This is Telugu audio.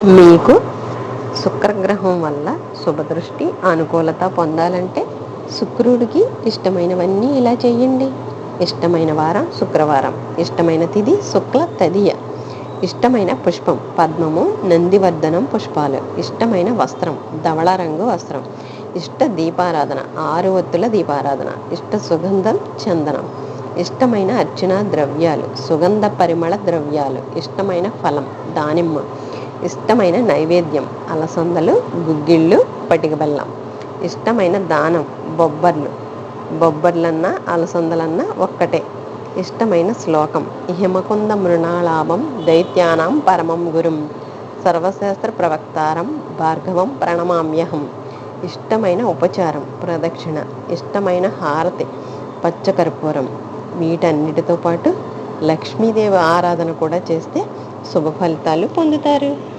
మీకు శుక్రగ్రహం వల్ల శుభదృష్టి అనుకూలత పొందాలంటే శుక్రుడికి ఇష్టమైనవన్నీ ఇలా చేయండి ఇష్టమైన వారం శుక్రవారం ఇష్టమైన తిథి శుక్ల తదియ ఇష్టమైన పుష్పం పద్మము నందివర్ధనం పుష్పాలు ఇష్టమైన వస్త్రం ధవళ రంగు వస్త్రం ఇష్ట దీపారాధన ఆరు ఒత్తుల దీపారాధన ఇష్ట సుగంధం చందనం ఇష్టమైన అర్చన ద్రవ్యాలు సుగంధ పరిమళ ద్రవ్యాలు ఇష్టమైన ఫలం దానిమ్మ ఇష్టమైన నైవేద్యం అలసందలు గుగ్గిళ్ళు పటిక బెల్లం. ఇష్టమైన దానం బొబ్బర్లు. బొబ్బర్లన్నా అలసందలన్నా ఒక్కటే. ఇష్టమైన శ్లోకం హిమకుంద మృణాళాభం దైత్యానాం పరమం గురుం. సర్వశాస్త్ర ప్రవక్తారం భార్గవం ప్రణమామ్యహం. ఇష్టమైన ఉపచారం ప్రదక్షిణ. ఇష్టమైన హారతి పచ్చకర్పూరం. వీటన్నిటితో పాటు లక్ష్మీదేవి ఆరాధన కూడా చేస్తే శుభ ఫలితాలు పొందుతారు.